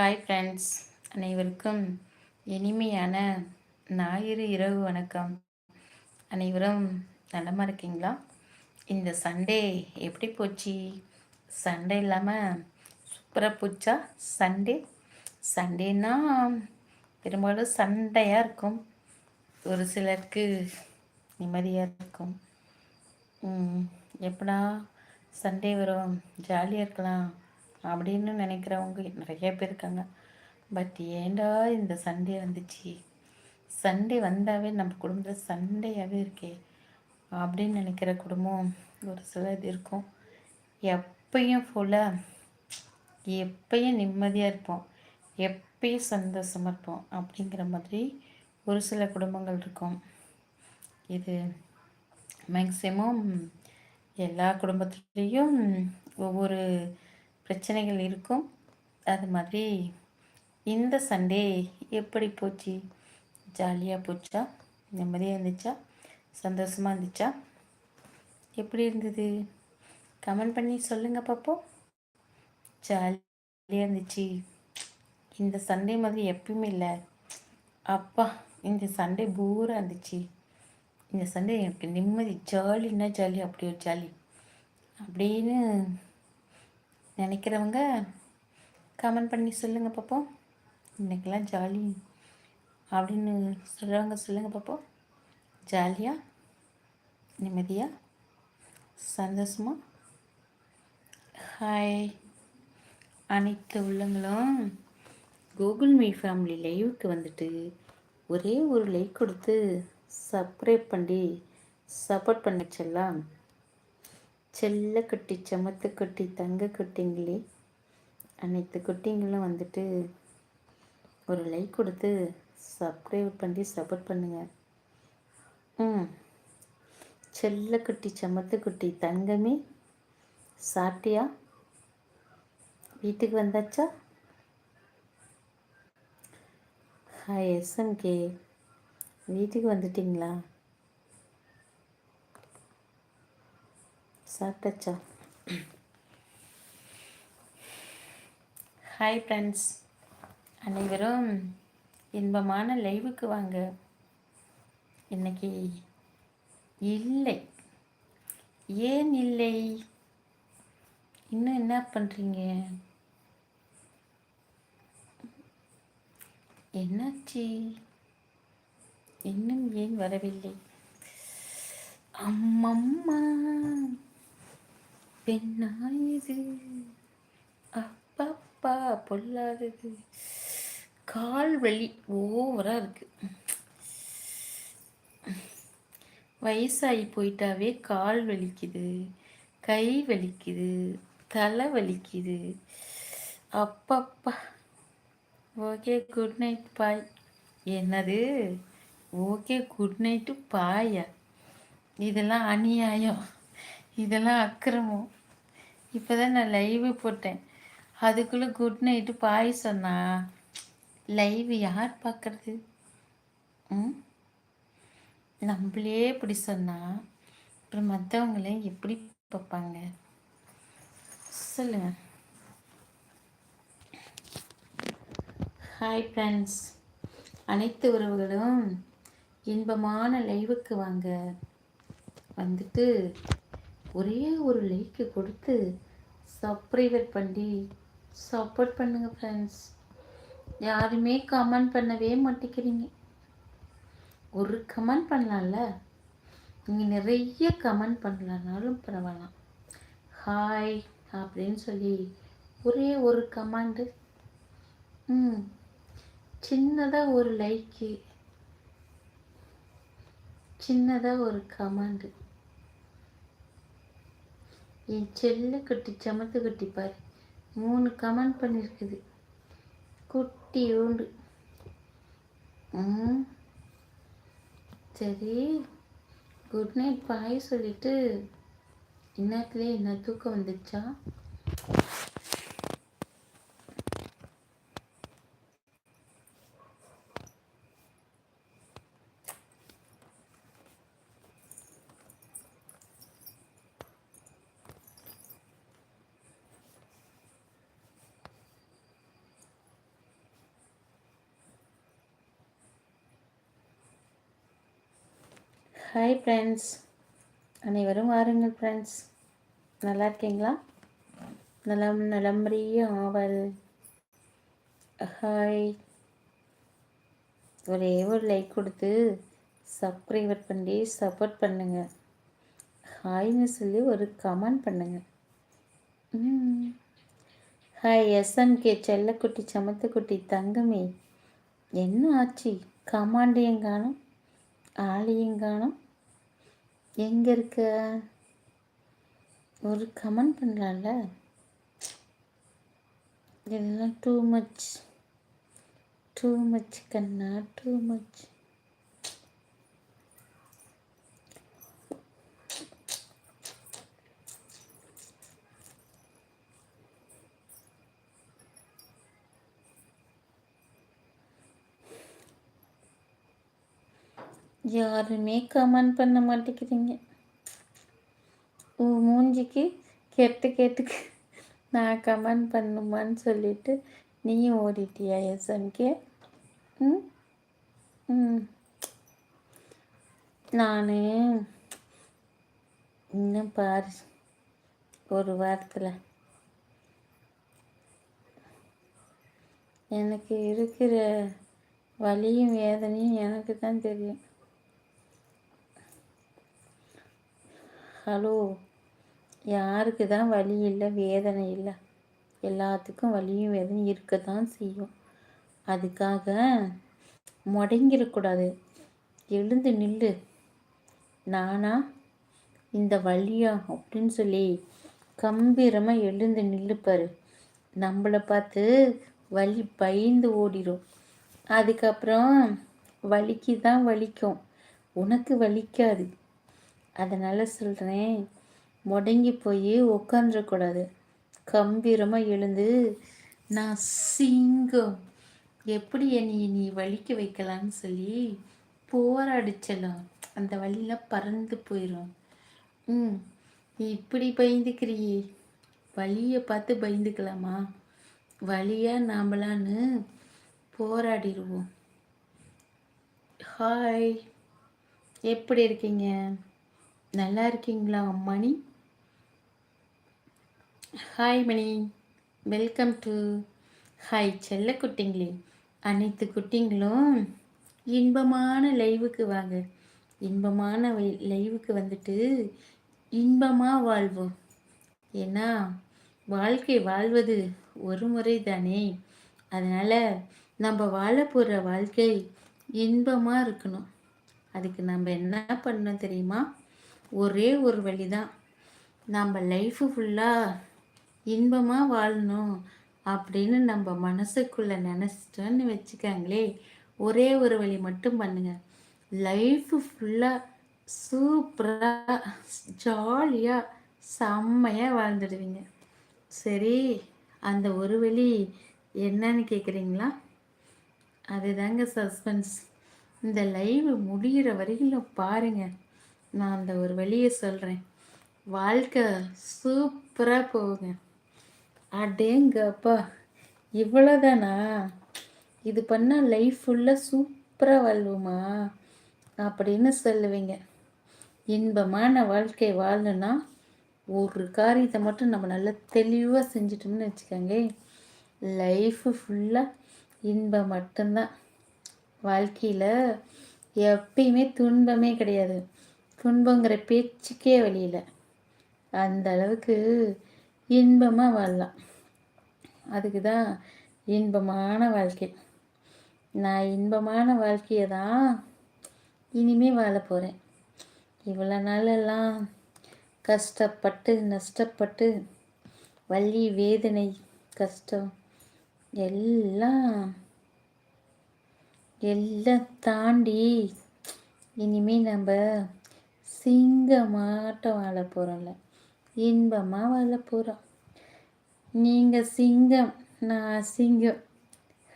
Hi friends அனைவருக்கும் இனிமையான ஞாயிறு இரவு வணக்கம். அனைவரும் நலமாக இருக்கீங்களா? இந்த சண்டே எப்படி போச்சு? சண்டே இல்லாமல் சூப்பராக போச்சா? சண்டே? சண்டேன்னா பெரும்பாலும் சண்டையாக இருக்கும். ஒரு சிலருக்கு நிம்மதியாக இருக்கும். எப்படா சண்டே வரும்? ஜாலியாக இருக்கலாம். அப்படின்னு நினைக்கிறவங்க நிறைய பேர் இருக்காங்க. பட் ஏண்டா இந்த சண்டே வந்துச்சு? சண்டே வந்தாவே நம்ம குடும்பத்தில் சண்டையாகவே இருக்கே அப்படின்னு நினைக்கிற குடும்பம் ஒரு சில இது இருக்கும். எப்பயும் ஃபுல்லாக எப்பயும் நிம்மதியாக இருப்போம். எப்பயும் சந்தோஷமாக இருப்போம் அப்படிங்கிற மாதிரி ஒரு சில குடும்பங்கள் இருக்கும். இது மேக்சிமம் எல்லா குடும்பத்துலேயும் ஒவ்வொரு பிரச்சனைகள் இருக்கும். அது மாதிரி இந்த சண்டே எப்படி போச்சு? ஜாலியாக போச்சா? நிம்மதியாக இருந்துச்சா? சந்தோஷமாக இருந்துச்சா? எப்படி இருந்தது? கமெண்ட் பண்ணி சொல்லுங்கள் பார்ப்போம் ஜாலியாக இருந்துச்சு. இந்த சண்டே மாதிரி எப்பயுமே இல்லை. அப்பா இந்த சண்டே பூராக இருந்துச்சு. இந்த சண்டே எனக்கு நிம்மதி ஜாலின்னா ஜாலி அப்படி ஒரு ஜாலி அப்படின்னு நினைக்கிறவங்க கமெண்ட் பண்ணி சொல்லுங்கள் பார்ப்போம் இன்றைக்கெல்லாம் ஜாலி அப்படின்னு சொல்கிறவங்க சொல்லுங்கள் பார்ப்போம் ஜாலியாக நிம்மதியாக சந்தோஷமாக ஹாய் அனைத்து உள்ளங்களும் கூகுள் மீ ஃபேமிலி லைவுக்கு வந்துட்டு ஒரே ஒரு லைக் கொடுத்து சப்ஸ்கிரைப் பண்ணி சப்போர்ட் பண்ண செல்ல குட்டி செமத்து குட்டி தங்க குட்டிங்களே. அனைத்து குட்டிங்களும் வந்துட்டு ஒரு லைக் கொடுத்து சப்ஸ்கிரைப் பண்ணி சப்போர்ட் பண்ணுங்கள் ம். செல்ல குட்டி செமத்து குட்டி தங்கமே. சாப்பிட்டியா? வீட்டுக்கு வந்தாச்சா? ஹாய் எஸ்எம்கே வீட்டுக்கு வந்துட்டிங்களா? சாப்பிட்டாச்சா? ஹாய் ஃப்ரெண்ட்ஸ் அனைவரும் இன்பமான லைவுக்கு வாங்க. இன்னைக்கு இல்லை. ஏன் இல்லை? இன்னும் என்ன பண்ணுறீங்க என்னாச்சு? இன்னும் ஏன் வரவில்லை? அம்மம்மா. பெண்ணாயுது. அப்பப்பா பொல்லாதது. கால் வலி ஓவராக இருக்கு. வயசாகி போயிட்டாவே கால் வலிக்குது கை வலிக்குது தலை வலிக்குது. அப்பப்பா. Okay good night bye. என்னது? ஓகே குட் நைட்டு பாயா. இதெல்லாம் அநியாயம். இதெல்லாம் அக்கிரமம். இப்போ தான் நான் லைவு போட்டேன். அதுக்குள்ளே குட் நைட்டு பாய் சொன்னா லைவ் யார் பார்க்குறது ம்? நம்மளே இப்படி சொன்னால் அப்புறம் மற்றவங்களையும் எப்படி பார்ப்பாங்க? சொல்லுங்கள் ஹாய் ஃப்ரெண்ட்ஸ் அனைத்து உறவுகளும் இன்பமான லைவுக்கு வாங்க. வந்துட்டு ஒரே ஒரு லைக்கு கொடுத்து சப்ரைவர் பண்ணி சப்போர்ட் பண்ணுங்கள் ஃப்ரெண்ட்ஸ் யாருமே கமெண்ட் பண்ணவே மாட்டேங்கிறீங்க. ஒரு கமெண்ட் பண்ணலாம்ல? நீங்கள் நிறைய கமெண்ட் பண்ணலனாலும் பரவாயில்ல ஹாய் அப்படின்னு சொல்லி ஒரே ஒரு கமாண்டு ம். சின்னதாக ஒரு லைக்கு சின்னதாக ஒரு கமாண்டு என் செல்ல கட்டி சமத்து குட்டி பாரு மூணு கமெண்ட் பண்ணியிருக்குது குட்டி உண்டு சரி. குட் நைட் பாய் சொல்லிட்டு இன்னத்துலேயே என்ன தூக்கம் வந்துச்சா? ஹாய் ஃப்ரெண்ட்ஸ் அனைவரும் வாருங்கள் ஃப்ரெண்ட்ஸ் நல்லா இருக்கீங்களா? நலம் நலம்பரிய ஆவல். ஹாய் ஒரே ஒரு லைக் கொடுத்து சப்ஸ்கிரைபர் பண்ணி சப்போர்ட் பண்ணுங்கள் ஹாய்னு சொல்லி ஒரு கமெண்ட் பண்ணுங்கள் ஹாய் எஸ்என்கே செல்லக்குட்டி சமத்துக்குட்டி தங்கமே. என்ன ஆச்சு? கமாண்டையும் காணும் ஆளையும் காணும். எங்கே இருக்க? ஒரு கமெண்ட் பண்ணலாம்ல? இதெல்லாம் டூ மச் டூ மச் கண்ணா டூ மச் யாருமே கமெண்ட் பண்ண மாட்டேங்கிறீங்க. உன் மூஞ்சிக்கு கெட்டு கேட்டுக்கு நான் கமெண்ட் பண்ணுமான்னு சொல்லிட்டு நீயும் ஓடிட்டியா எஸ்எம்கே ம்? ம். நான் இன்னும் பாரு ஒரு வாரத்தில். எனக்கு இருக்கிற வலியும் வேதனையும் எனக்கு தான் தெரியும். ஹலோ யாருக்கு தான் வலி இல்லை வேதனை இல்லை. எல்லாத்துக்கும் வலியும் வேதனையும் இருக்க தான் செய்யும். அதுக்காக முடங்கிடக்கூடாது எழுந்து நில்லு. நானா இந்த வழியா அப்படின்னு சொல்லி கம்பீரமாக எழுந்து நில்லுப்பாரு நம்மளை பார்த்து வலி பயந்து ஓடிடும் அதுக்கப்புறம் வலிக்கு தான் வலிக்கும். உனக்கு வலிக்காது. அதனால் சொல்கிறேன் முடங்கி போய் உட்காந்துடக்கூடாது கம்பீரமாக எழுந்து நான் சிங்கம். எப்படி என்னை நீ வலிக்க வைக்கலான்னு சொல்லி போராடிச்சலாம் அந்த வழியில் பறந்து போயிடும் ம் நீ இப்படி பயந்துக்கிறியே. வழியை பார்த்து பயந்துக்கலாமா? வழியாக நாமளான்னு போராடிடுவோம் ஹாய். எப்படி இருக்கீங்க? நல்லா இருக்கீங்களா Mani hi Mani. Welcome to hi செல்ல குட்டிங்களே அனைத்து குட்டிங்களும் இன்பமான லைவுக்கு வாங்க. இன்பமான லைவுக்கு வந்துட்டு இன்பமாக வாழ்வோம். ஏன்னா வாழ்க்கை வாழ்வது ஒரு முறை தானே அதனால் நம்ம வாழ போகிற வாழ்க்கை இன்பமாக இருக்கணும். அதுக்கு நம்ம என்ன பண்ணணும் தெரியுமா? ஒரே ஒரு வழி தான் நம்ம லைஃபு ஃபுல்லாக இன்பமாக வாழணும் அப்படின்னு நம்ம மனசுக்குள்ளே நினச்சிட்டோன்னு வச்சுக்காங்களே ஒரே ஒரு வழி மட்டும் பண்ணுங்கள் லைஃபு ஃபுல்லாக சூப்பராக ஜாலியாக செம்மையாக வாழ்ந்துடுவீங்க. சரி அந்த ஒரு வழி என்னன்னு கேட்குறீங்களா அதுதாங்க சஸ்பென்ஸ் இந்த லைவ் முடிகிற வரையிலும் பாருங்கள் நான் அந்த ஒரு வழியை சொல்கிறேன் வாழ்க்கை சூப்பராக போகுங்க. அடேங்கப்பா இவ்வளோதானா இது பண்ணால் லைஃப் ஃபுல்லாக சூப்பராக வாழ்வோமா? அப்படின்னு சொல்லுவீங்க. இன்பமான வாழ்க்கை வாழணுன்னா ஒரு காரியத்தை மட்டும் நம்ம நல்லா தெளிவாக செஞ்சிட்டோம்னு வச்சுக்கோங்க. லைஃபு ஃபுல்லாக இன்பம் மட்டும்தான். வாழ்க்கையில் எப்பயுமே துன்பமே கிடையாது. துன்பங்கிற பேச்சுக்கே வழியில். அந்த அளவுக்கு இன்பமாக வாழலாம். அதுக்கு தான் இன்பமான வாழ்க்கை. நான் இன்பமான வாழ்க்கையை தான் இனிமே வாழ போகிறேன் இவ்வளோ நாளெல்லாம் கஷ்டப்பட்டு நஷ்டப்பட்டு வலி வேதனை கஷ்டம் எல்லாம் எல்லாம் தாண்டி இனிமே நம்ம சிங்கமாட்டம் வாழ போகிறோம்ல இன்பமாக வாழ போகிறோம் நீங்கள் சிங்கம் நான் சிங்கம்.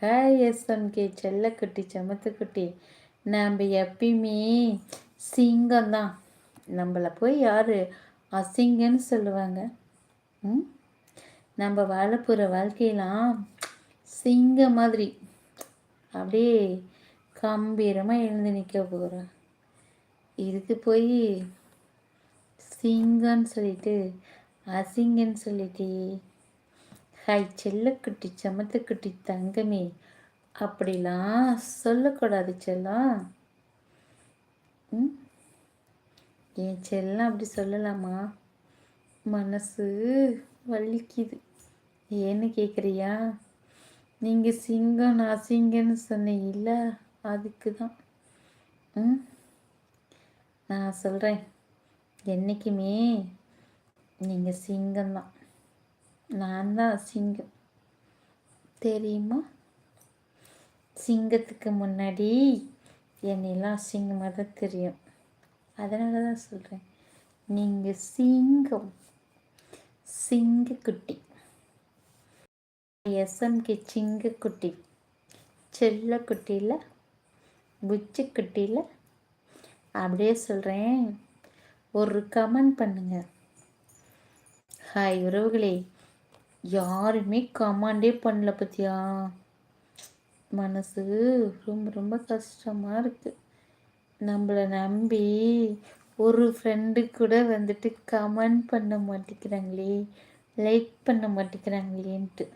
ஹாய் எஸ்எம்கே செல்லக்குட்டி சமத்துக்குட்டி. நம்ம எப்பயுமே சிங்கம் தான் நம்மளை போய் யார்? அசிங்கன்னு சொல்லுவாங்க. ம்? நம்ம வாழ போகிற வாழ்க்கையெல்லாம் சிங்க மாதிரி. அப்படியே கம்பீரமாக எழுந்து நிற்க போகிறோம் இதுக்கு போய் சிங்கன்னு சொல்லிட்டு அசிங்கன்னு சொல்லிட்டு ஹாய் செல்லக்குட்டி சமத்துக்குட்டி தங்கமே அப்படிலாம் சொல்லக்கூடாது செல்லம் ம்? என் செல்லம் அப்படி சொல்லலாமா? மனசு வலிக்குது. ஏன்னு கேட்குறியா நீங்கள் சிங்கம் நான் சிங்கன்னு சொன்னீங்கல்ல அதுக்கு தான் ம்? நான் சொல்கிறேன் என்றைக்குமே நீங்கள் சிங்கம்தான் நான் தான் சிங்கம். தெரியுமா? சிங்கத்துக்கு முன்னாடி என்னெல்லாம் சிங்கமாக தான் தெரியும். அதனால தான் சொல்கிறேன் நீங்கள் சிங்கம். சிங்கக்குட்டி. எஸ்எம்கே சிங்கக்குட்டி. செல்லக்குட்டியில் புச்சிக்குட்டியில் அப்படியே சொல்கிறேன் ஒரு கமெண்ட் பண்ணுங்க. ஹாய் உறவுகளே யாருமே கமாண்டே பண்ணல பத்தியா? மனசு ரொம்ப ரொம்ப கஷ்டமாக இருக்குது நம்மளை நம்பி ஒரு ஃப்ரெண்டு கூட வந்துட்டு கமெண்ட் பண்ண மாட்டேங்கிறாங்களே லைக் பண்ண மாட்டேங்கிறாங்களேன்ட்டு.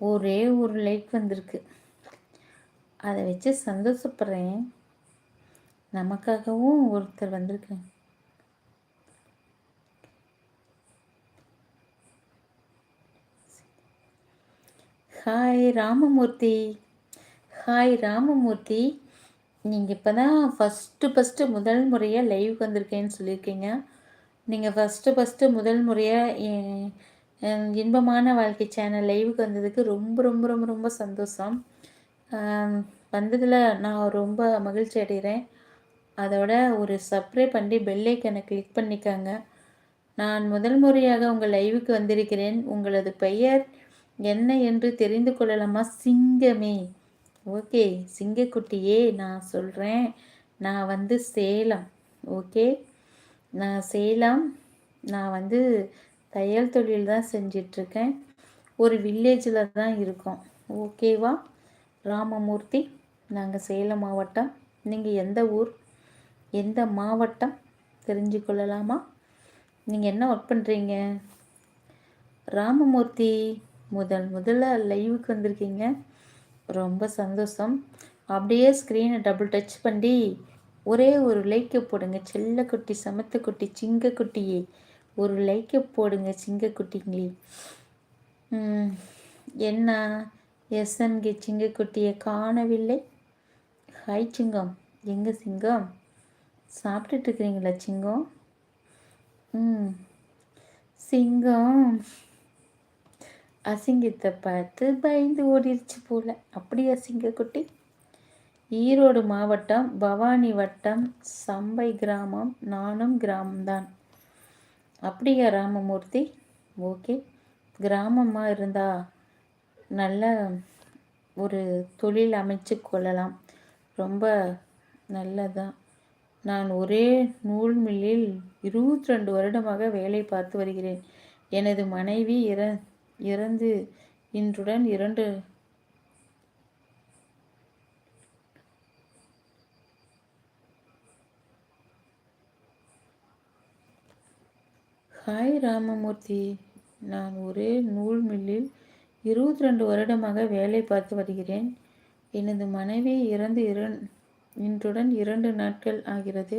ஒரே ஒரு லைக் வந்திருக்கு. அதை வச்சு சந்தோஷப்படுறேன். நமக்காகவும் ஒருத்தர் வந்திருக்கேன் ஹாய் ராமமூர்த்தி. ஹாய் ராமமூர்த்தி. நீங்கள் இப்போ தான் ஃபஸ்ட்டு ஃபஸ்ட்டு முதல் முறையாக லைவுக்கு வந்திருக்கேன்னு சொல்லியிருக்கீங்க. நீங்கள் ஃபஸ்ட்டு ஃபஸ்ட்டு முதல் முறையாக இன்பமான வாழ்க்கை சேனல் லைவுக்கு வந்ததுக்கு ரொம்ப ரொம்ப ரொம்ப ரொம்ப சந்தோஷம். வந்ததில் நான் ரொம்ப மகிழ்ச்சி அடைகிறேன். அதோட ஒரு சப்ஸ்கிரைப் பண்ணி பெல்லைக்கனை கிளிக் பண்ணிக்காங்க. நான் முதல் முறையாக உங்கள் லைவுக்கு வந்திருக்கிறேன். உங்களது பெயர் என்ன என்று தெரிந்து கொள்ளலாமா? சிங்கமே. ஓகே சிங்கக்குட்டியே நான் சொல்கிறேன் நான் வந்து சேலம். ஓகே நான் சேலம். நான் வந்து தையல் தொழில் தான் செஞ்சிட்ருக்கேன். ஒரு வில்லேஜில் தான் இருக்கோம். ஓகேவா ராமமூர்த்தி நாங்கள் சேலம் மாவட்டம். நீங்கள் எந்த ஊர்? எந்த மாவட்டம் தெரிஞ்சு கொள்ளலாமா? நீங்கள் என்ன ஒர்க் பண்ணுறீங்க ராமமூர்த்தி முதல் முதல்ல லைவுக்கு வந்திருக்கீங்க. ரொம்ப சந்தோஷம். அப்படியே ஸ்க்ரீனை டபுள் டச் பண்ணி ஒரே ஒரு லைக்கை போடுங்க. செல்லக்குட்டி சமத்துக்குட்டி சிங்கக்குட்டியே ஒரு லைக்கை போடுங்க சிங்கக்குட்டிங்களே என்ன? எஸ்என்கே சிங்கக்குட்டியை காணவில்லை? ஹாய் சிங்கம். எங்கே சிங்கம்? சாப்பிட்டுட்டு இருக்கிறீங்களா சிங்கம்? ம். சிங்கம் அசிங்கத்தை பார்த்து பயந்து ஓடிடுச்சு போல. அப்படியா சிங்கக்குட்டி? ஈரோடு மாவட்டம் பவானி வட்டம் சம்பை கிராமம் நானும் கிராமம்தான். அப்படியா ராமமூர்த்தி? ஓகே. கிராமமாக இருந்தால் நல்ல ஒரு தொழில் அமைச்சு கொள்ளலாம். ரொம்ப நல்லதான் நான் ஒரே நூல் மில்லில் இருபத்தி ரெண்டு வருடமாக வேலை பார்த்து வருகிறேன். எனது மனைவி இற இறந்து இன்றுடன் இரண்டு ஹாய் ராமமூர்த்தி. நான் ஒரே நூல் மில்லில் இருபத்தி ரெண்டு வருடமாக வேலை பார்த்து வருகிறேன். எனது மனைவி இறந்து இரண் இன்றுடன் இரண்டு நாட்கள் ஆகிறது.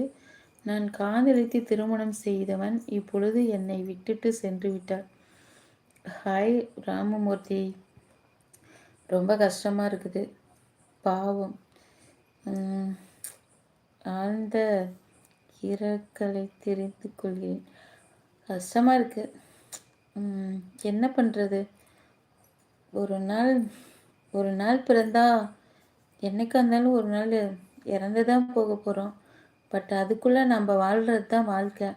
நான் காதலித்து திருமணம் செய்தவன் இப்பொழுது என்னை விட்டுட்டு சென்று விட்டார். ஹாய் ராமமூர்த்தி. ரொம்ப கஷ்டமாக இருக்குது. பாவம். ஆழ்ந்த இறக்கலை தெரிந்து கொள்கிறேன். கஷ்டமாக இருக்குது என்ன பண்ணுறது ஒரு நாள் ஒரு நாள் பிறந்தா என்னைக்கா இருந்தாலும் ஒரு நாள் இறந்து தான் போக போகிறோம் பட் அதுக்குள்ளே நம்ம வாழ்கிறது தான் வாழ்க்கை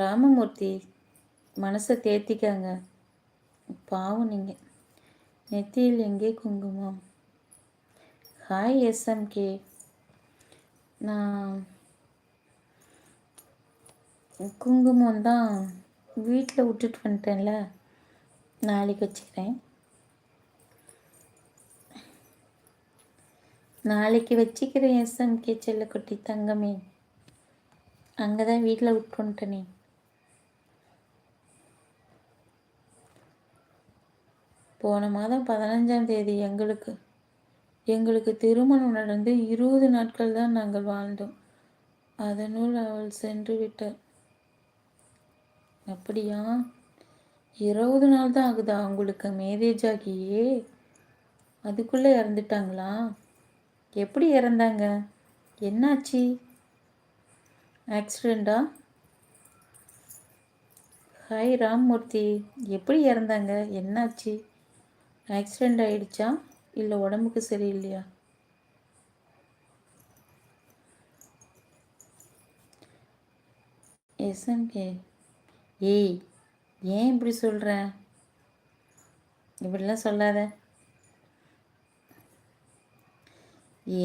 ராமமூர்த்தி மனசை தேத்திக்காங்க. பாவம் நீங்கள் நெத்தியில் எங்கே குங்குமம்? ஹாய் எஸ்எம்கே நான் குங்குமம் தான் வீட்டில் விட்டுட்டு வந்துட்டேன்ல. நாளைக்கு வச்சுக்கிறேன். நாளைக்கு வச்சுக்கிறேன் எஸ்எம்கே செல்லக்குட்டி தங்கமே. அங்கே தான் வீட்டில் விட்டுன்ட்டனே போன மாதம் பதினஞ்சாம் தேதி எங்களுக்கு எங்களுக்கு திருமணம் நடந்து இருபது நாட்கள் தான் நாங்கள் வாழ்ந்தோம். அதனுள் அவள் சென்று விட்டார் அப்படியா? இருபது நாள் தான் ஆகுதா அவங்களுக்கு மேரேஜ் ஆகியே அதுக்குள்ளே இறந்துட்டாங்களா? எப்படி இறந்தாங்க? என்னாச்சு? ஆக்சிடெண்டா ஹாய் ராம்மூர்த்தி. எப்படி இறந்தாங்க? என்னாச்சு? ஆக்சிடெண்ட் ஆகிடுச்சா இல்லை உடம்புக்கு சரியில்லையா? எஸ்எம்கே ஏய் ஏன் இப்படி சொல்கிற இப்படிலாம் சொல்லாத.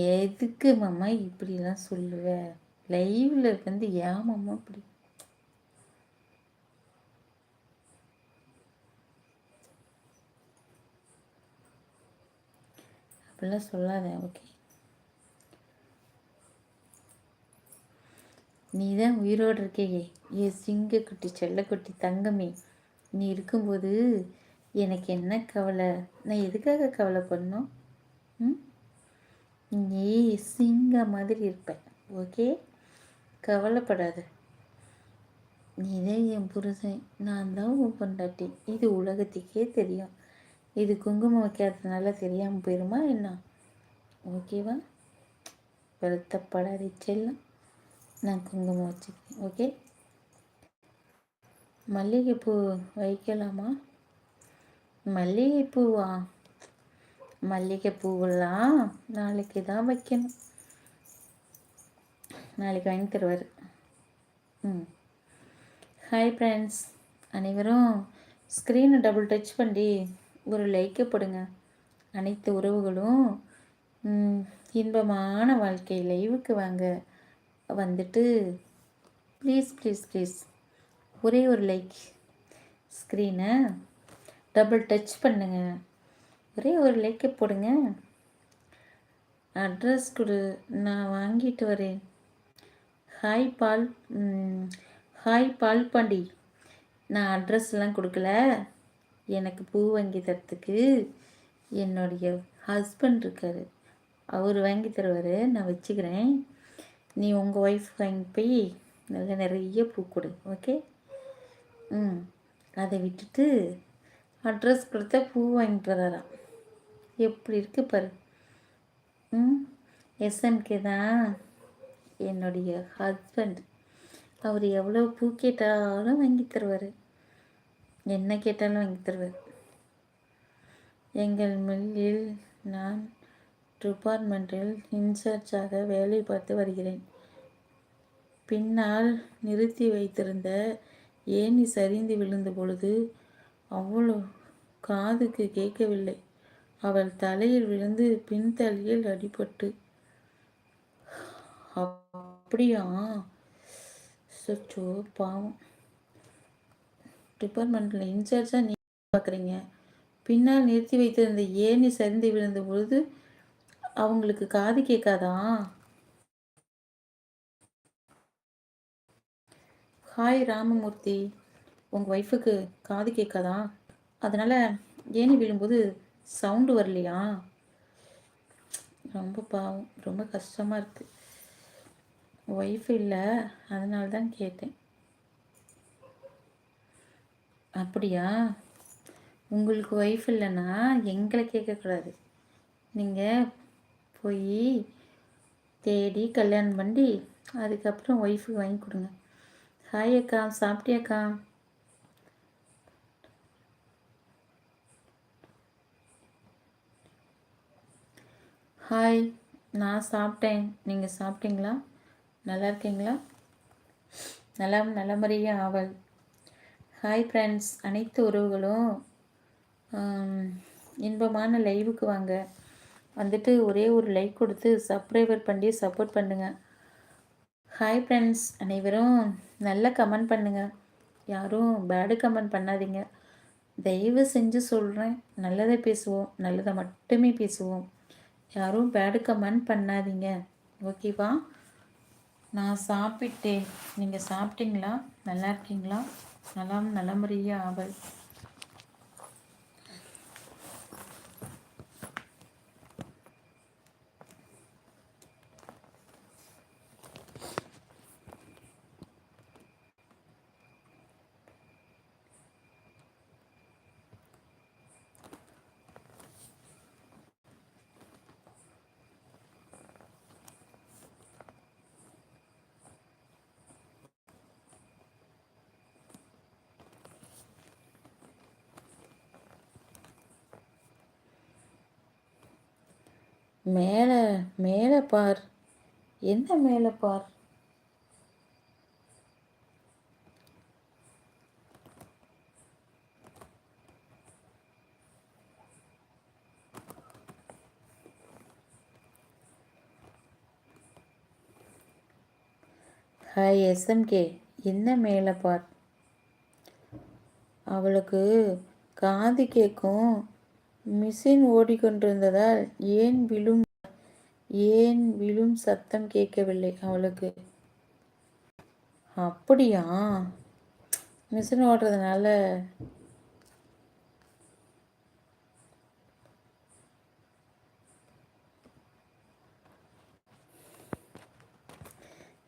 எதுக்கு மாமா இப்படிலாம் சொல்லுவ? லைவ்ல வந்து ஏன் மாமா இப்படி? அப்படிலாம் சொல்லாத ஓகே நீ தான் உயிரோடு இருக்கேயே. ஏ சிங்கக்குட்டி செல்லக்குட்டி தங்கமே. நீ இருக்கும்போது எனக்கு என்ன கவலை? நான் எதுக்காக கவலை பண்ணும் ம்? நீ சிங்க மாதிரி இருப்பேன். ஓகே? கவலைப்படாத. நீ தான் என் புருஷன். நான் தான் உன் பொண்டாட்டி. இது உலகத்துக்கே தெரியும். இது குங்குமம் வைக்காததுனால தெரியாமல் போயிருமா என்ன? ஓகேவா? வருத்தப்படாதே செல்லம். நான் குங்குமம் வச்சுக்கிறேன் ஓகே? மல்லிகைப்பூ வைக்கலாமா? மல்லிகைப்பூவா? மல்லிகைப்பூவெல்லாம் நாளைக்கு தான் வைக்கணும். நாளைக்கு வாங்கி தருவார். ம். ஹாய் ஃப்ரெண்ட்ஸ் அனைவரும் ஸ்க்ரீனை டபுள் டச் பண்ணி ஒரு லைக்கை போடுங்க. அனைத்து உறவுகளும் இன்பமான வாழ்க்கை லைவுக்கு வாங்க வந்துட்டு ப்ளீஸ் ப்ளீஸ் ப்ளீஸ் ஒரே ஒரு லைக் ஸ்க்ரீனை டபுள் டச் பண்ணுங்கள் ஒரே ஒரு லைக்கை போடுங்க. அட்ரஸ் கொடு. நான் வாங்கிட்டு வரேன். ஹாய் பால் ஹாய் பால் பாண்டி நான் அட்ரஸ்லாம் கொடுக்கல. எனக்கு பூ வாங்கி தரத்துக்கு என்னுடைய ஹஸ்பண்ட் இருக்கார். அவர் வாங்கி தருவார். நான் வச்சுக்கிறேன். நீ உங்கள் ஒய்ஃப் வாங்கி போய் நல்லா நிறைய பூ கொடு. ஓகே ம் அதை விட்டுட்டு அட்ரஸ் கொடுத்தா பூ வாங்கிட்டு வராராம். எப்படி இருக்கு பாரு. ம் எஸ்எம்கே தான் என்னுடைய ஹஸ்பண்ட் அவர் எவ்வளோ பூ கேட்டாலும் வாங்கி தருவார். என்ன கேட்டாலும் வாங்கி தருவார். எங்கள் மில்லில் நான் டிபார்ட்மெண்ட்டில் இன்சார்ஜாக வேலை பார்த்து வருகிறேன். பின்னால் நிறுத்தி வைத்திருந்த ஏணி சரிந்து விழுந்த பொழுது அவ்வளோ காதுக்கு கேட்கவில்லை. அவள் தலையில் விழுந்து பின்தலையில் அடிபட்டு. அப்படியா? சொச்சோ பாவம். டிபார்ட்மெண்ட்டில் இன்சார்ஜாக நீ பார்க்குறீங்க பின்னால் நிறுத்தி வைத்திருந்த ஏணி சரிந்து விழுந்த பொழுது அவங்களுக்கு காது கேட்காதா? ஹாய் ராமமூர்த்தி. உங்கள் ஒய்ஃபுக்கு காது கேட்காதா? அதனால் ஏணி விழும்போது சவுண்டு வரலையா? ரொம்ப பாவம். ரொம்ப கஷ்டமாக இருக்குது ஒய்ஃப் இல்லை. அதனால தான் கேட்டேன். அப்படியா? உங்களுக்கு ஒய்ஃப் இல்லைன்னா எங்களை கேட்கக்கூடாது நீங்கள் போய் தேடி கல்யாணம் பண்ணி அதுக்கப்புறம் ஒய்ஃபுக்கு வாங்கி கொடுங்க. ஹாய் அக்கா. சாப்பிட்டியாக்கா? ஹாய் நான் சாப்பிட்டேன். நீங்கள் சாப்பிட்டீங்களா? நல்லா இருக்கீங்களா? நல்லா நல்ல ஆவல். ஹாய் ஃப்ரெண்ட்ஸ் அனைத்து உறவுகளும் இன்பமான லைவுக்கு வாங்க. வந்துட்டு ஒரே ஒரு லைக் கொடுத்து சப்ஸ்கிரைபர் பண்ணி சப்போர்ட் பண்ணுங்கள் ஹாய் ஃப்ரெண்ட்ஸ் அனைவரும் நல்ல கமெண்ட் பண்ணுங்கள் யாரும் பேடு கமெண்ட் பண்ணாதீங்க. தயவு செஞ்சு சொல்கிறேன் நல்லதை பேசுவோம். நல்லதை மட்டுமே பேசுவோம். யாரும் பேடு கமெண்ட் பண்ணாதீங்க. ஓகேவா? நான் சாப்பிட்டேன். நீங்கள் சாப்பிட்டீங்களா? நல்லா இருக்கீங்களா? நலம் நலமுறையாக ஆவல். மேலே மேலே பார். என்ன மேலே பார்? ஹாய் எஸ்எம்கே என்ன மேலே பார்? அவளுக்கு காது கேட்கும் மிஷின் ஓடிக்கொண்டிருந்ததால் ஏன் விழும் ஏன் விழும் சத்தம் கேட்கவில்லை அவளுக்கு? அப்படியா? மிஷின் ஓடுறதுனால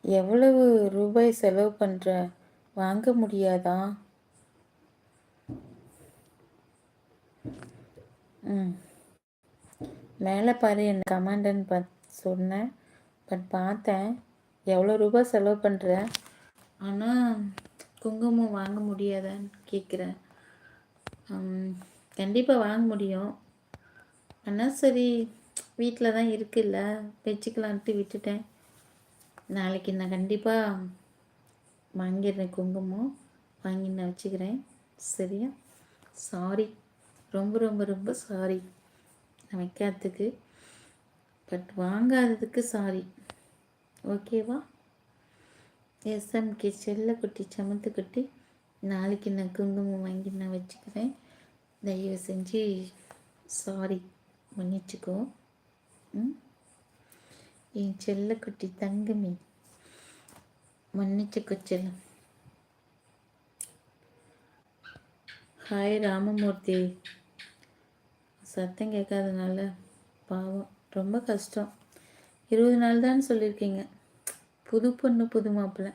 எவ்வளவு ரூபாய் செலவு பண்ணுற வாங்க முடியாதா? ம். மேலே பாரு என்ன கமாண்டன்னு பார்த்து சொன்னேன் பட் பார்த்தேன். எவ்வளோ ரூபாய் செலவு பண்ணுற ஆனால் குங்குமம் வாங்க முடியாதான்னு கேட்குறேன் கண்டிப்பாக வாங்க முடியும். ஆனால் சரி வீட்டில் தான் இருக்குல்ல வச்சுக்கலான்ட்டு விட்டுட்டேன். நாளைக்கு நான் கண்டிப்பாக வாங்கிடுறேன் குங்குமம். வாங்கி நான் வச்சுக்கிறேன். சரியா? சாரி ரொம்ப ரொம்ப ரொம்ப சாரி நான் வைக்காததுக்கு பட் வாங்காததுக்கு சாரி ஓகேவா எஸ்எம்கே செல்லக்குட்டி சமத்துக்குட்டி நாளைக்கு நான் குங்குமம் வாங்கி நான் வச்சுக்கிறேன் தயவு செஞ்சு சாரி மன்னிச்சுக்கோ. என் செல்லக்குட்டி தங்கமே மன்னிச்சுக்கோ செல்லம். ஹாய் ராமமூர்த்தி. சத்தம் கேட்காதனால பாவம் ரொம்ப கஷ்டம். இருபது நாள் தான் சொல்லியிருக்கீங்க. புது பொண்ணு புது மாப்பிள்ளை.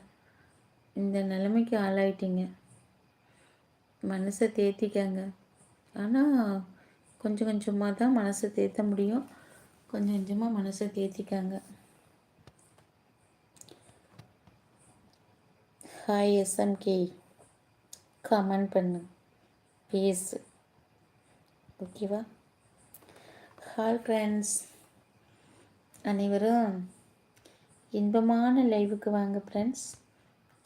இந்த நிலைமைக்கு ஆளாயிட்டீங்க. மனசை தேத்திக்காங்க. ஆனால் கொஞ்சம் கொஞ்சமாக தான் மனசை தேத்த முடியும். கொஞ்சம் கொஞ்சமாக மனசை தேத்திக்காங்க. ஹாய் எஸ்எம்கே கமெண்ட் பண்ணு. இஸ் ஓகேவா ஹால் ஃப்ரெண்ட்ஸ் அனைவரும் இன்பமான லைவுக்கு வாங்க ஃப்ரெண்ட்ஸ்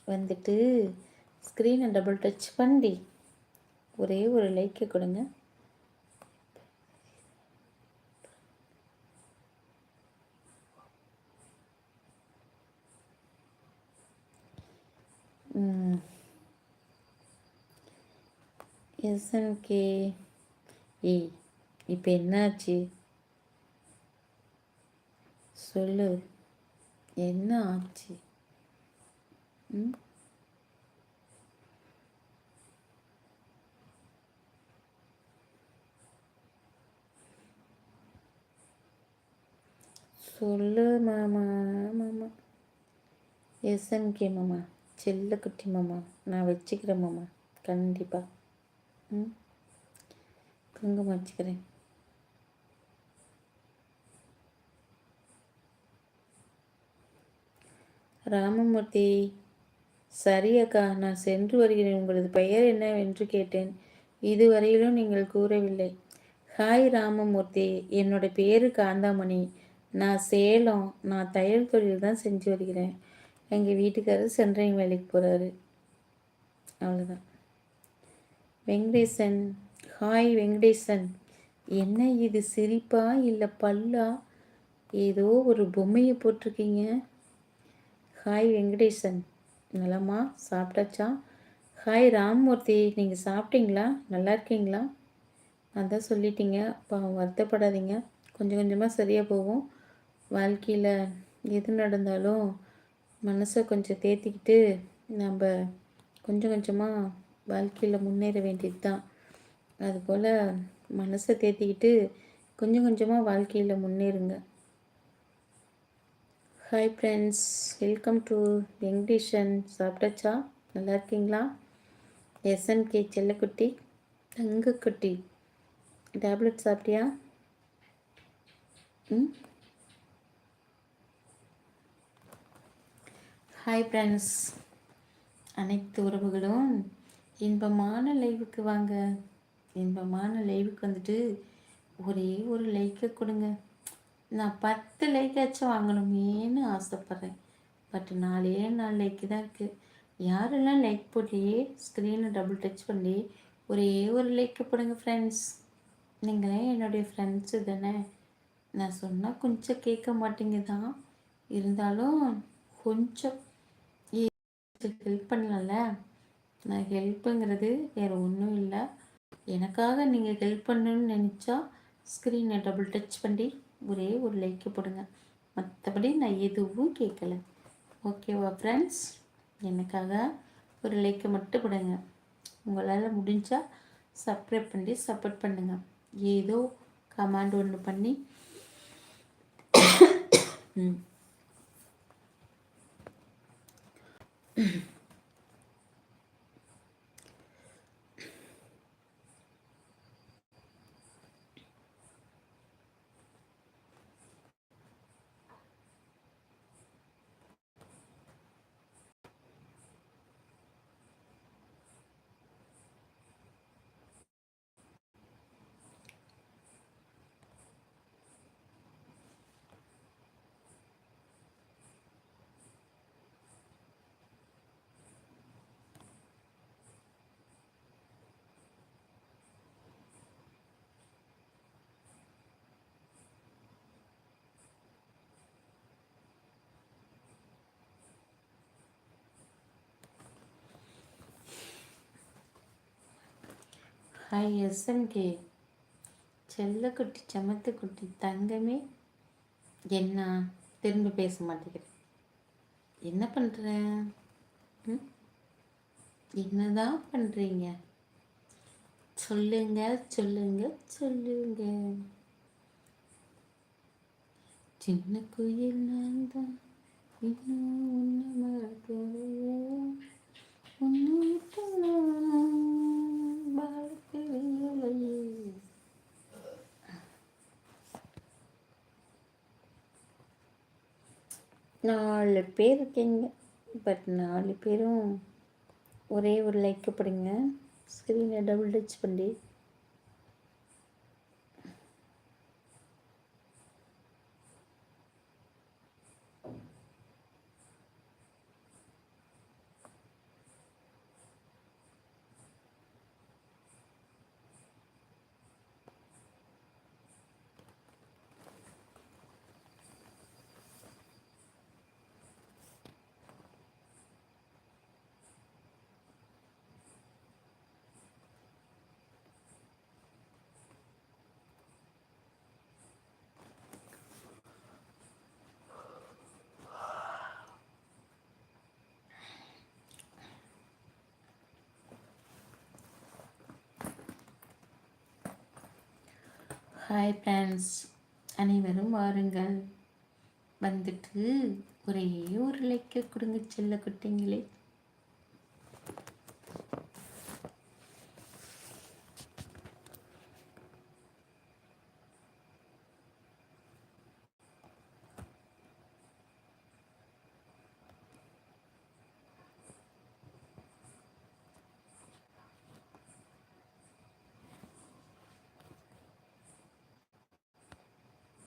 வந்துட்டு ஸ்க்ரீனை டபுள் டச் பண்ணி ஒரே ஒரு லைக்கை கொடுங்க. எஸ்என்கே ஏய் இப்போ என்னாச்சு சொல்லு என்ன ஆச்சு ம் சொல்லு மாமா மாமா எஸ்என்கே மாமா செல்லக்குட்டி மாமா நான் வச்சுக்கிறேன் மாமா கண்டிப்பாக குங்குமம் வச்சுக்கிறேன். ராமமூர்த்தி சரி அக்கா நான் சென்று வருகிறேன். உங்களது பெயர் என்னவென்று கேட்டேன். இதுவரையிலும் நீங்கள் கூறவில்லை. ஹாய் ராமமூர்த்தி என்னோட பேரு காந்தாமணி. நான் சேலம் நான் தையல் தொழில் தான் செஞ்சு வருகிறேன். எங்கள் வீட்டுக்காரர் சென்ட்ரிங் வேலைக்கு போகிறாரு அவ்வளோதான் வெங்கடேசன். ஹாய் வெங்கடேசன் என்ன இது சிரிப்பா இல்லை பல்லா? ஏதோ ஒரு பொம்மையை போட்டிருக்கீங்க. ஹாய் வெங்கடேசன் நலமா? சாப்பிட்டாச்சா? ஹாய் ராம்மூர்த்தி நீங்கள் சாப்பிட்டீங்களா? நல்லா இருக்கீங்களா? அதான் சொல்லிட்டீங்க பாவம் வருத்தப்படாதீங்க. கொஞ்சம் கொஞ்சமாக சரியாக போகும். வாழ்க்கையில் எது நடந்தாலும் மனசை கொஞ்சம் தேத்திக்கிட்டு நம்ம கொஞ்சம் கொஞ்சமாக வாழ்க்கையில் முன்னேற வேண்டியது தான் அதுபோல் மனசை தேத்திக்கிட்டு கொஞ்சம் கொஞ்சமாக வாழ்க்கையில் முன்னேறுங்க. Hi friends welcome to Venkatesan சாப்பிட்டாச்சா? நல்லா இருக்கீங்களா? எஸ்என்கே செல்லக்குட்டி தங்கக்குட்டி டேப்லெட் சாப்பிட்டியா? ம்? ஹாய் ஃப்ரெண்ட்ஸ் அனைத்து உறவுகளும் இன்பமான லைவுக்கு வாங்க. இன்பமான லைவுக்கு வந்துட்டு ஒரே ஒரு லைக்கை கொடுங்க. நான் பத்து லைக்காச்சும் வாங்கணுமேனு ஆசைப்பட்றேன். பட் நாலே நாலு லைக்கு தான் இருக்குது யாரெல்லாம் லைக் போட்டியே ஸ்க்ரீனை டபுள் டச் பண்ணி ஒரே ஒரு லைக்கு போடுங்க ஃப்ரெண்ட்ஸ் நீங்களே என்னுடைய ஃப்ரெண்ட்ஸு தானே. நான் சொன்னால் கொஞ்சம் கேட்க மாட்டீங்க தான் இருந்தாலும் கொஞ்சம் ஹெல்ப் பண்ணலாம்ல? நான் ஹெல்ப்புங்கிறது வேறு ஒன்றும் இல்லை. எனக்காக நீங்கள் ஹெல்ப் பண்ணணும்னு நினச்சா ஸ்க்ரீனை டபுள் டச் பண்ணி ஒரே ஒரு லைக்கு போடுங்க. மற்றபடி நான் எதுவும் கேட்கல ஓகேவா ஃப்ரெண்ட்ஸ் எனக்காக ஒரு லைக்கை மட்டும் கொடுங்க உங்களால் முடிஞ்சால் சப்ஸ்கிரைப் பண்ணி சப்போர்ட் பண்ணுங்கள் ஏதோ கமாண்ட் ஒன்று பண்ணி. ம் ஹாய் எஸ்என்கே செல்லக்குட்டி சமத்துக்குட்டி தங்கமே. என்ன? திரும்ப பேச மாட்டேங்கிறேன். என்ன பண்ணுற என்னதான் பண்ணுறீங்க சொல்லுங்க சொல்லுங்க சொல்லுங்க. சின்ன குயில் நான் தான் இன்னும் உன்னை மறக்கவே உன்னை நாலு பேர் இருக்கீங்க பட் நாலு பேரும் ஒரே ஒரு லைக் போடுங்க. ஸ்க்ரீனை டபுள் டச் பண்ணி ஹாய் ஃப்ரெண்ட்ஸ் அனைவரும் வாருங்கள். வந்துட்டு ஒரே ஒரு லைக்கை கொடுங்க செல்ல குட்டிங்களே.